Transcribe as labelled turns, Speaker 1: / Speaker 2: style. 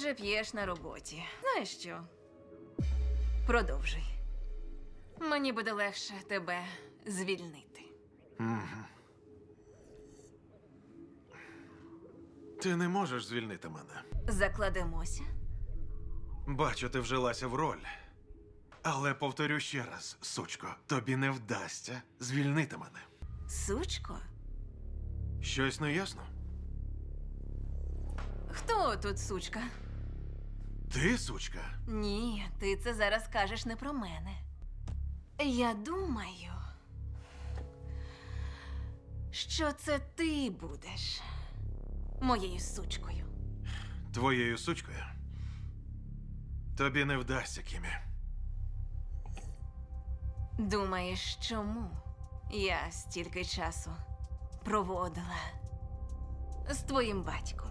Speaker 1: Отже, п'єш на роботі. Знаєш що? Продовжуй. Мені буде легше тебе звільнити.
Speaker 2: Ти не можеш звільнити мене.
Speaker 1: Закладемося.
Speaker 2: Бачу, ти вжилася в роль. Але повторю ще раз, сучко, тобі не вдасться звільнити мене.
Speaker 1: Сучко?
Speaker 2: Щось не ясно?
Speaker 1: Хто тут сучка?
Speaker 2: Ти, сучка?
Speaker 1: Ні, ти це зараз кажеш не про мене. Я думаю, що це ти будеш моєю сучкою.
Speaker 2: Твоєю сучкою. Тобі не вдасться, Кімі.
Speaker 1: Думаєш, чому я стільки часу проводила з твоїм батьком?